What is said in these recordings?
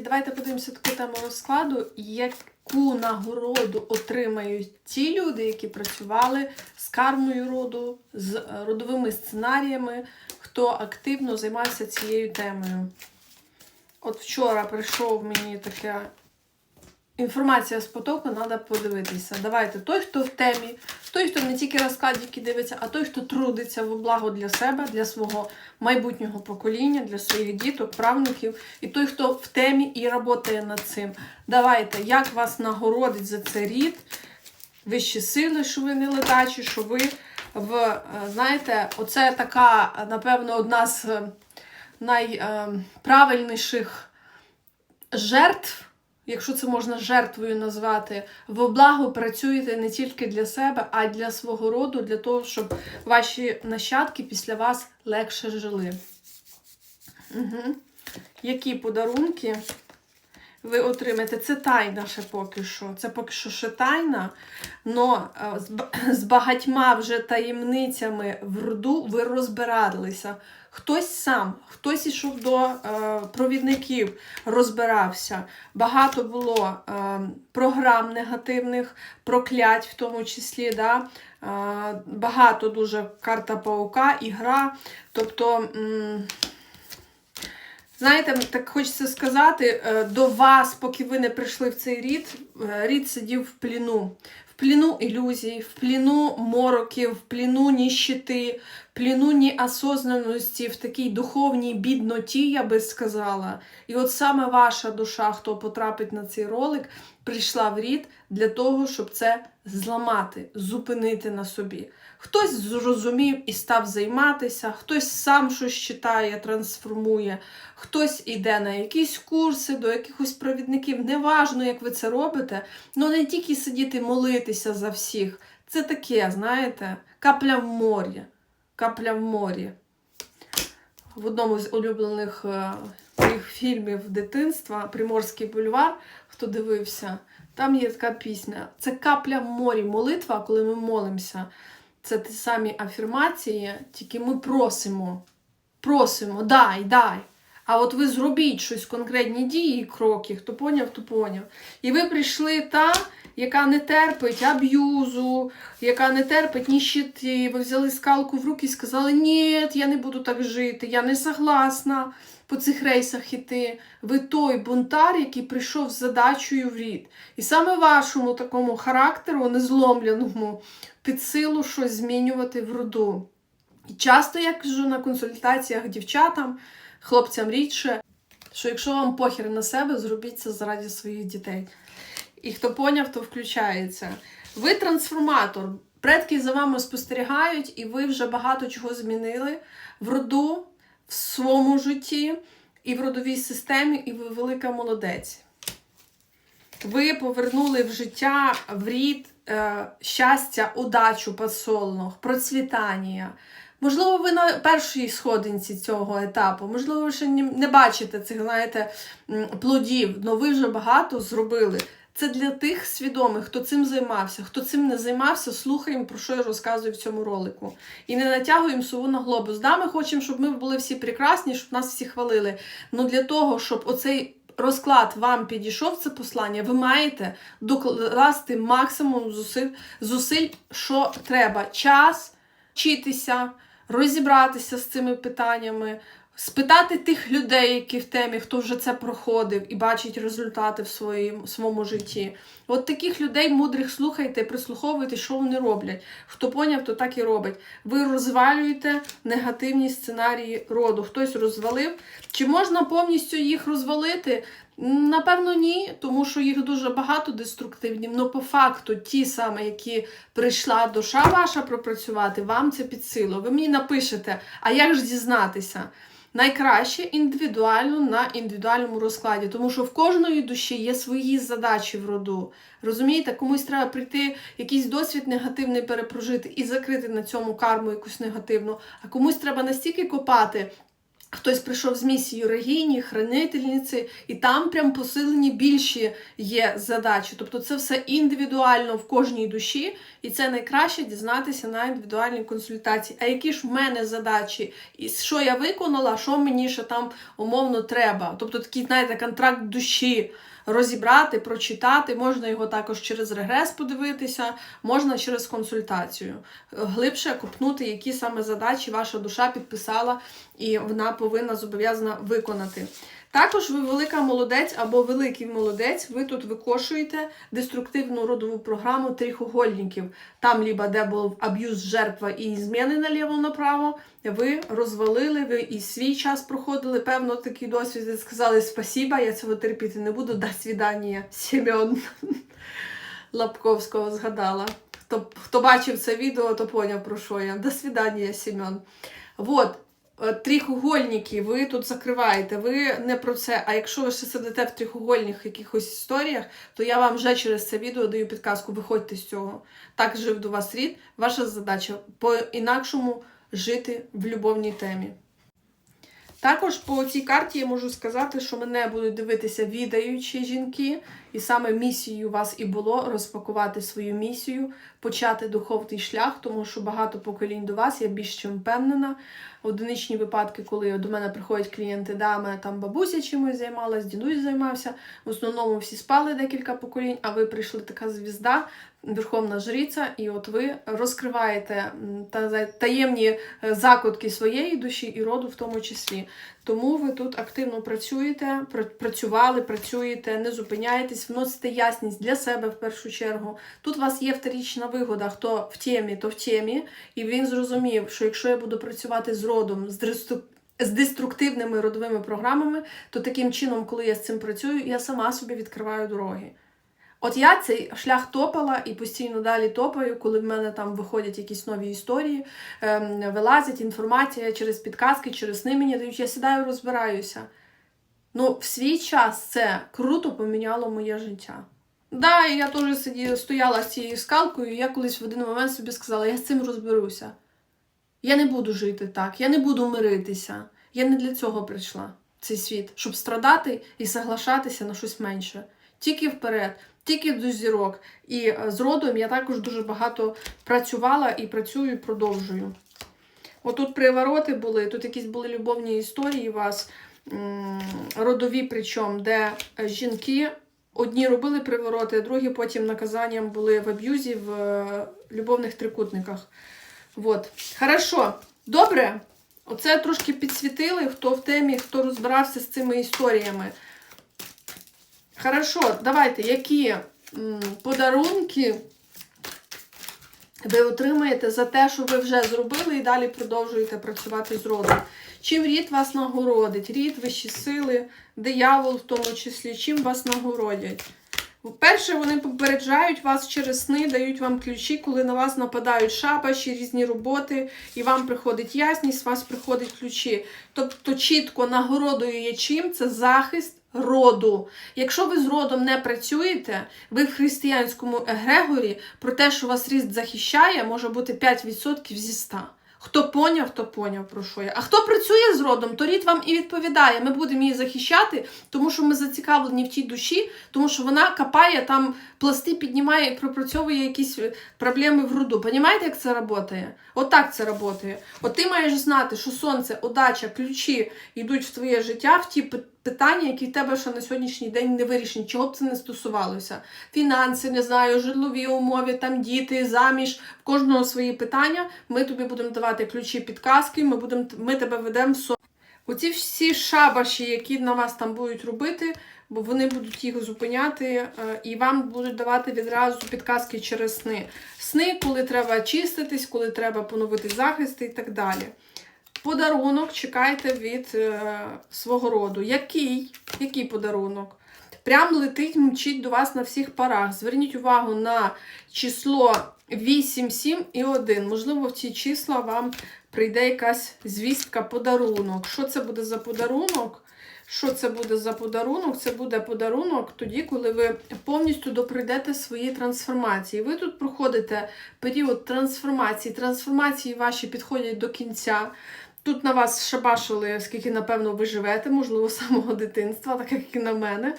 Давайте подивимося таку тему розкладу, яку нагороду отримають ті люди, які працювали з кармою роду, з е, родовими сценаріями, хто активно займався цією темою. От вчора прийшов мені така інформація з потоку, треба подивитися. Давайте той, хто в темі, той, хто не тільки розкладики дивиться, а той, хто трудиться в благо для себе, для свого майбутнього покоління, для своїх діток, правнуків, і той, хто в темі і працює над цим. Давайте, як вас нагородить за це рід, вищі сили, що ви не летачі, що ви в, е, знаєте, оце така, напевно, одна з е, найправильніших жертв якщо це можна жертвою назвати, в благо працюєте не тільки для себе, а й для свого роду, для того, щоб ваші нащадки після вас легше жили. Угу. Які подарунки ви отримаєте? Це тайна ще поки що. Це поки що ще тайна, але з багатьма вже таємницями в роду ви розбиралися. Хтось сам, хтось ішов до е, провідників, розбирався. Багато було е, програм негативних, проклять в тому числі. Да? Е, багато дуже карта паука, ігра. Тобто, м знаєте, так хочеться сказати, е, до вас, поки ви не прийшли в цей рід, е, рід сидів в пліну пліну ілюзій, в пліну мороків, в пліну ніщити, в пліну неосознаності, в такій духовній бідноті, я би сказала. І от саме ваша душа, хто потрапить на цей ролик, прийшла в рід для того, щоб це зламати, зупинити на собі. Хтось зрозумів і став займатися, хтось сам щось читає, трансформує, хтось іде на якісь курси, до якихось провідників. Неважно, як ви це робите, але не тільки сидіти молитися за всіх. Це таке, знаєте, капля в морі. Капля в морі. В одному з улюблених моїх фільмів дитинства Приморський бульвар, хто дивився, там є така пісня. Це капля в морі, молитва, коли ми молимося. Це ті самі афірмації, тільки ми просимо. Просимо, дай, дай. А от ви зробіть щось, конкретні дії, кроки, хто поняв, то поняв. І ви прийшли та, яка не терпить аб'юзу, яка не терпить ніщити. Ви взяли скалку в руки і сказали, ні, я не буду так жити, я не согласна по цих рейсах іти. Ви той бунтар, який прийшов з задачею в рід. І саме вашому такому характеру, незломленому, під силу щось змінювати в роду. І часто я кажу на консультаціях дівчатам, хлопцям рідше, що якщо вам похер на себе, зробіть це заради своїх дітей. І хто поняв, то включається. Ви трансформатор. Предки за вами спостерігають, і ви вже багато чого змінили в роду, в своєму житті, і в родовій системі, і ви велика молодець. Ви повернули в життя, в рід е, щастя, удачу, подсолнух, процвітання. Можливо, ви на першій сходинці цього етапу, можливо, ви ще не бачите цих, знаєте, плодів, але ви вже багато зробили. Це для тих свідомих, хто цим займався. Хто цим не займався, слухаємо, про що я розказую в цьому ролику. І не натягуємо сову на глобус. Да, ми хочемо, щоб ми були всі прекрасні, щоб нас всі хвалили. Ну для того, щоб оцей розклад вам підійшов, це послання, ви маєте докласти максимум зусиль, зусиль, що треба. Час вчитися, розібратися з цими питаннями, спитати тих людей, які в темі, хто вже це проходив і бачить результати в своїм, своєму житті. От таких людей мудрих слухайте, прислуховуйте, що вони роблять. Хто поняв, то так і робить. Ви розвалюєте негативні сценарії роду. Хтось розвалив. Чи можна повністю їх розвалити? Напевно, ні, тому що їх дуже багато деструктивні. але по факту, ті саме, які прийшла душа ваша пропрацювати, вам це під силу. Ви мені напишете, а як ж дізнатися? Найкраще індивідуально на індивідуальному розкладі, тому що в кожної душі є свої задачі в роду. Розумієте, комусь треба прийти, якийсь досвід негативний перепрожити і закрити на цьому карму якусь негативну, а комусь треба настільки копати Хтось прийшов з місією регіні, хранительниці, і там прям посилені більші є задачі. Тобто це все індивідуально в кожній душі, і це найкраще дізнатися на індивідуальній консультації. А які ж в мене задачі, і що я виконала, що мені ще там умовно треба. Тобто такий, знаєте, контракт душі розібрати, прочитати. Можна його також через регрес подивитися, можна через консультацію. Глибше копнути, які саме задачі ваша душа підписала, і вона повинна зобов'язана виконати. Також ви велика молодець або великий молодець, ви тут викошуєте деструктивну родову програму трихугольників. Там либо де був аб'юз, жертва і зміни наліво-направо. Ви розвалили, ви і свій час проходили, певно, такий досвід, сказали спасіба, я цього терпіти не буду, до свідання, Сім'он Лапковського згадала. Хто, хто бачив це відео, то поняв, про що я. До свідання, Сім'он. Вот, е, трихугольники ви тут закриваєте, ви не про це. А якщо ви ще сидите в тріхугольних якихось історіях, то я вам вже через це відео даю підказку, виходьте з цього. Так жив до вас рід. Ваша задача по-інакшому жити в любовній темі. Також по цій карті я можу сказати, що мене будуть дивитися відаючі жінки, і саме місією вас і було розпакувати свою місію, почати духовний шлях, тому що багато поколінь до вас, я більш чим впевнена. Одиничні випадки, коли до мене приходять клієнти, да, мене там бабуся чимось займалась, дідусь займався. В основному всі спали декілька поколінь, а ви прийшли така звізда, верховна жриця, і от ви розкриваєте таємні е, закутки своєї душі і роду в тому числі. Тому ви тут активно працюєте, працювали, працюєте, не зупиняєтесь, вносите ясність для себе в першу чергу. Тут у вас є вторічна вигода, хто в темі, то в темі, і він зрозумів, що якщо я буду працювати з родом, з деструк- з деструктивними родовими програмами, то таким чином, коли я з цим працюю, я сама собі відкриваю дороги. От я цей шлях топала і постійно далі топаю, коли в мене там виходять якісь нові історії, ем, вилазять інформація через підказки, через сни мені дають. Я сідаю, розбираюся. Ну, в свій час це круто поміняло моє життя. Да, і я теж сиділа, стояла з цією скалкою, і я колись в один момент собі сказала, я з цим розберуся. Я не буду жити так, я не буду миритися. Я не для цього прийшла в цей світ, щоб страдати і соглашатися на щось менше. Тільки вперед, тільки до зірок. І е, з родом я також дуже багато працювала і працюю, і продовжую. Отут привороти були, тут якісь були любовні історії у вас, родові, причому, де е, жінки одні робили привороти, а другі потім наказанням були в аб'юзі, в е, любовних трикутниках. Вот. Хорошо, добре. Оце трошки підсвітили, хто в темі, хто розбирався з цими історіями. Хорошо, давайте, які подарунки ви отримаєте за те, що ви вже зробили, і далі продовжуєте працювати з родом. Чим рід вас нагородить? Рід, вищі сили, диявол в тому числі, чим вас нагородять? Перше, вони попереджають вас через сни, дають вам ключі, коли на вас нападають шапаші, різні роботи, і вам приходить ясність, вас приходять ключі. Тобто чітко нагородою є чим це захист роду. Якщо ви з родом не працюєте, ви в християнському егрегорі про те, що вас ріст захищає, може бути 5% зі 100. Хто поняв, то поняв, про що я. А хто працює з родом, то рід вам і відповідає. Ми будемо її захищати, тому що ми зацікавлені в тій душі, тому що вона копає там пласти, піднімає і пропрацьовує якісь е, проблеми в роду. Понімаєте, як це працює? Отак це працює. От ти маєш знати, що сонце, удача, ключі йдуть в твоє життя, в ті питання, які в тебе ще на сьогоднішній день не вирішені, чого б це не стосувалося. Фінанси, не знаю, житлові умови, там діти, заміж, в кожного свої питання. Ми тобі будемо давати ключі, підказки, ми, будемо, ми тебе ведемо в сон. Оці всі шабаші, які на вас там будуть робити, бо вони будуть їх зупиняти, е, і вам будуть давати відразу підказки через сни. Сни, коли треба чиститись, коли треба поновити захист і так далі. Подарунок чекайте від е, свого роду. Який? Який подарунок? Прям летить, мчить до вас на всіх парах. Зверніть увагу на число 8, 7 і 1. Можливо, в ці числа вам прийде якась звістка, подарунок. Що це буде за подарунок? Що це буде за подарунок? Це буде подарунок тоді, коли ви повністю доприйдете свої трансформації. Ви тут проходите період трансформації. Трансформації ваші підходять до кінця. Тут на вас шабашили, скільки, напевно, ви живете, можливо, з самого дитинства, так як і на мене.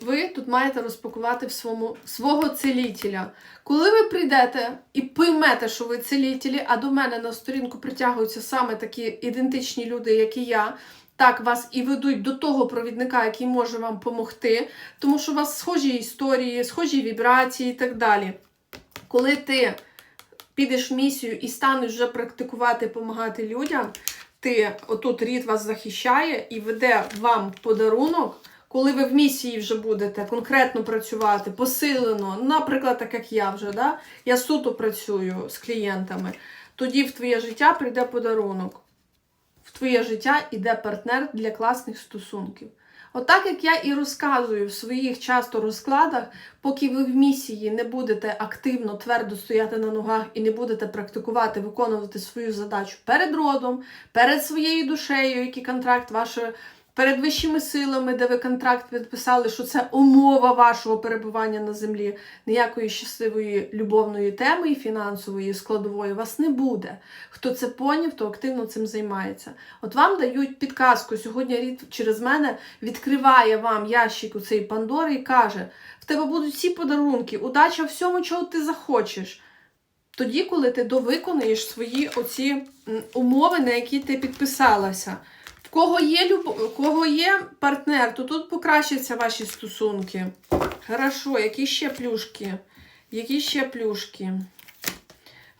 Ви тут маєте розпакувати в своєму, свого целітеля. Коли ви прийдете і поймете, що ви целітелі, а до мене на сторінку притягуються саме такі ідентичні люди, як і я, так вас і ведуть до того провідника, який може вам допомогти, тому що у вас схожі історії, схожі вібрації і так далі. Коли ти підеш в місію і станеш вже практикувати, допомагати людям, ти отут рід вас захищає і веде вам подарунок. Коли ви в місії вже будете конкретно працювати, посилено, наприклад, так як я вже, да? я суто працюю з клієнтами, тоді в твоє життя прийде подарунок. В твоє життя йде партнер для класних стосунків. Отак, як я і розказую в своїх часто розкладах, поки ви в місії не будете активно, твердо стояти на ногах і не будете практикувати, виконувати свою задачу перед родом, перед своєю душею, який контракт вашої перед вищими силами, де ви контракт підписали, що це умова вашого перебування на землі. Ніякої щасливої любовної теми і фінансової складової вас не буде. Хто це поняв, то активно цим займається. От вам дають підказку. Сьогодні рід через мене відкриває вам ящик у цей Пандори і каже: в тебе будуть всі подарунки, удача всьому, чого ти захочеш. Тоді, коли ти довиконуєш свої оці умови, на які ти підписалася. Кого є люб... кого є партнер, то тут покращаться ваші стосунки. Хорошо, які ще плюшки? Які ще плюшки?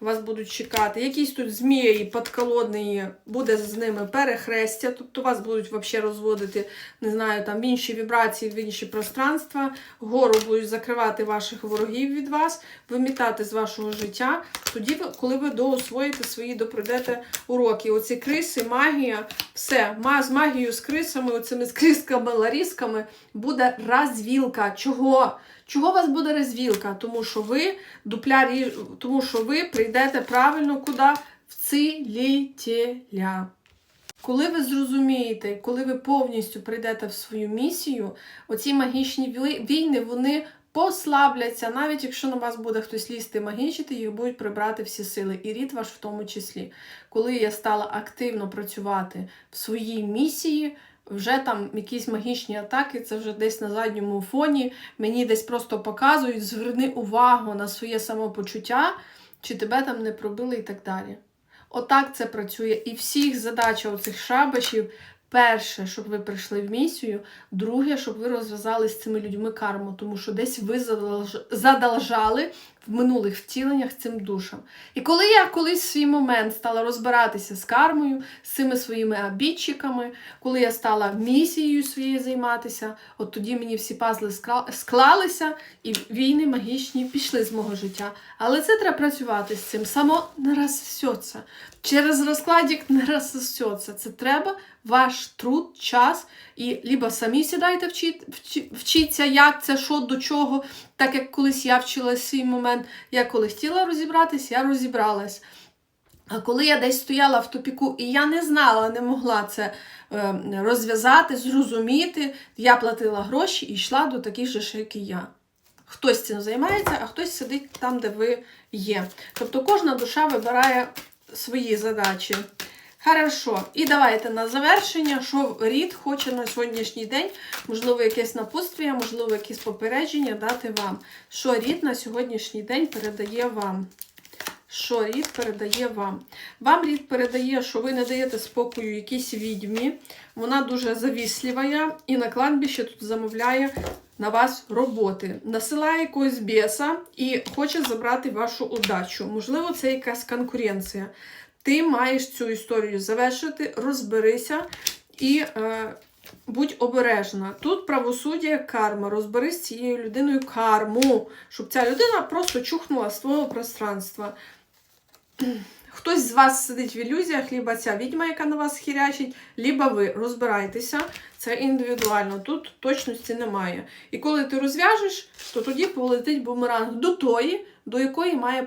Вас будуть чекати. Якісь тут змії подколодні, буде з ними перехрестя, тобто вас будуть взагалі розводити, не знаю, там в інші вібрації, в інші пространства, гору будуть закривати ваших ворогів від вас, вимітати з вашого життя. Тоді, коли ви доосвоїте свої, допройдете уроки. Оці криси, магія, все, з магією, з крисами, оцими з крисками, ларісками буде розвілка. Чого? Чого у вас буде розвілка? Тому що ви дупля тому що ви прийдете правильно куди? В цілітеля. Коли ви зрозумієте, коли ви повністю прийдете в свою місію, оці магічні війни, вони послабляться, навіть якщо на вас буде хтось лізти магічити, їх будуть прибрати всі сили, і рід ваш в тому числі. Коли я стала активно працювати в своїй місії, вже там якісь магічні атаки, це вже десь на задньому фоні. Мені десь просто показують, зверни увагу на своє самопочуття, чи тебе там не пробили і так далі. Отак це працює. І всіх задача оцих шабашів. Перше, щоб ви прийшли в місію, друге, щоб ви розв'язали з цими людьми карму, тому що десь ви задолж- задолжали в минулих втіленнях цим душам. І коли я колись в свій момент стала розбиратися з кармою, з цими своїми обідчиками, коли я стала місією своєю займатися, от тоді мені всі пазли склалися, і війни магічні пішли з мого життя. Але це треба працювати з цим. Само не розсосеться. Через розкладик не розсосеться. Це треба ваш труд, час, і либо самі сідайте вчіться, як це, що, до чого. Так як колись я вчила свій момент, я коли хотіла розібратись, я розібралась. А коли я десь стояла в тупіку і я не знала, не могла це е, розв'язати, зрозуміти, я платила гроші і йшла до таких же, ж, як і я. Хтось цим займається, а хтось сидить там, де ви є. Тобто кожна душа вибирає свої задачі. Хорошо, і давайте на завершення, що рід хоче на сьогоднішній день, можливо, якесь напутствие, можливо, якісь попередження дати вам. Що рід на сьогоднішній день передає вам? Що рід передає вам? Вам рід передає, що ви не даєте спокою якійсь відьмі. Вона дуже завіслива і на кладбище тут замовляє на вас роботи. Насилає якогось біса і хоче забрати вашу удачу. Можливо, це якась конкуренція. Ти маєш цю історію завершити, розберися і е, будь обережна. Тут правосуддя, карма. Розберись з цією людиною карму, щоб ця людина просто чухнула з твого пространства. Хтось з вас сидить в ілюзіях, либо ця відьма, яка на вас хірячить, либо ви розбирайтеся. Це індивідуально. Тут точності немає. І коли ти розв'яжеш, то тоді полетить бумеранг до тої, до якої має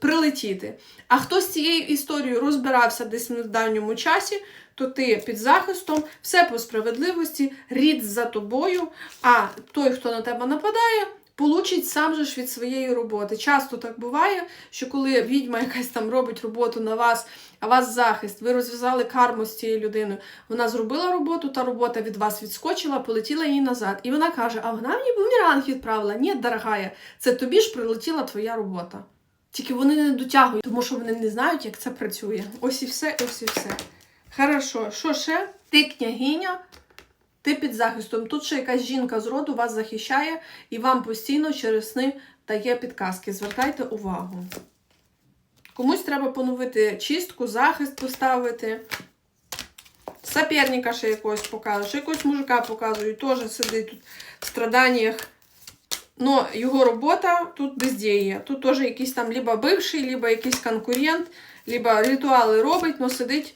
прилетіти. А хто з цією історією розбирався десь в давньому часі, то ти під захистом, все по справедливості, рід за тобою. А той, хто на тебе нападає, получить сам же ж від своєї роботи. Часто так буває, що коли відьма якась там робить роботу на вас, а вас захист, ви розв'язали карму з цією людиною. Вона зробила роботу, та робота від вас відскочила, полетіла їй назад. І вона каже: А вона мені бумеранг відправила. Ні, дорогая, це тобі ж прилетіла твоя робота. Тільки вони не дотягують, тому що вони не знають, як це працює. Ось і все, ось і все. Хорошо, що ще? Ти княгиня, ти під захистом. Тут ще якась жінка з роду вас захищає і вам постійно через сни дає підказки. Звертайте увагу. Комусь треба поновити чистку, захист поставити. Соперника ще якогось показують, ще якогось мужика показують, теж сидить тут в страданнях. Но його робота тут бездіє. Тут теж якийсь там либо бивший, либо якийсь конкурент, либо ритуали робить, но сидить,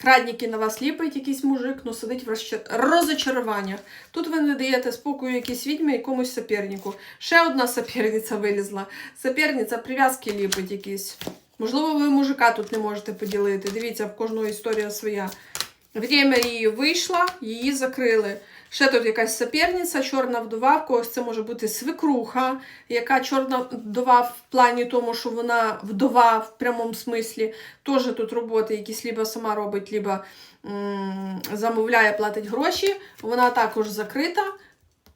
крадники на вас ліпить якийсь мужик, но сидить в розочаруваннях. Тут ви не даєте спокою якійсь відьмі, якомусь сопернику. Ще одна соперниця вилізла. Соперниця прив'язки ліпить якісь. Можливо, ви мужика тут не можете поділити. Дивіться, в кожного історія своя. Время її вийшло, її закрили. Ще тут якась соперниця, чорна вдова, в когось це може бути свекруха, яка чорна вдова в плані тому, що вона вдова в прямому смислі. Теж тут роботи якісь либо сама робить, м, замовляє, платить гроші. Вона також закрита,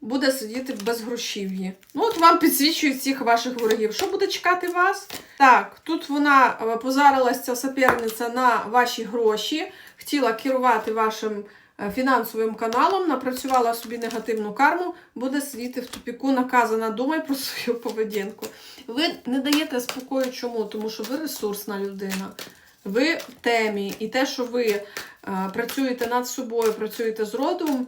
буде сидіти без грошів'ї. Ну, от вам підсвічують всіх ваших ворогів. Що буде чекати вас? Так, тут вона е, позарилась, ця соперниця на ваші гроші, хотіла керувати вашим е, фінансовим каналом, напрацювала собі негативну карму, буде сидіти в тупіку, наказана. Думай про свою поведінку. Ви не даєте спокою чому? Тому що ви ресурсна людина. Ви в темі, і те, що ви працюєте над собою, працюєте з родом,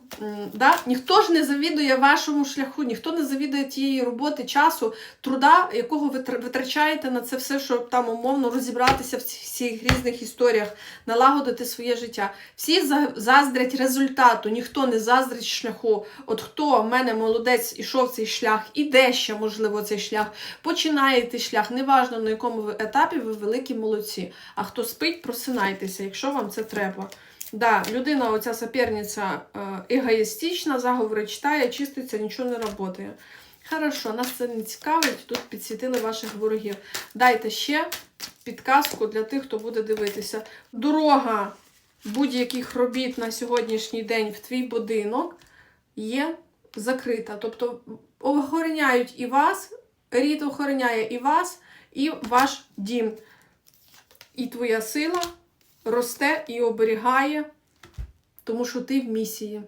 да? ніхто ж не завідує вашому шляху, ніхто не завідує тієї роботи, часу, труда, якого ви витрачаєте на це все, щоб там умовно розібратися в цих різних історіях, налагодити своє життя. Всі за- заздрять результату, ніхто не заздрить шляху. От хто в мене молодець ішов цей шлях, іде ще, можливо, цей шлях, починаєте шлях, неважно на якому ви етапі, ви великі молодці. А хто спить, просинайтеся, якщо вам це треба. Да, людина, оця соперниця е, егоїстична, заговори читає, чиститься, нічого не працює. Хорошо, нас це не цікавить. Тут підсвітили ваших ворогів. Дайте ще підказку для тих, хто буде дивитися. Дорога будь-яких робіт на сьогоднішній день в твій будинок є закрита. Тобто охороняють і вас, рід охороняє і вас, і ваш дім. І твоя сила росте і оберігає, тому що ти в місії.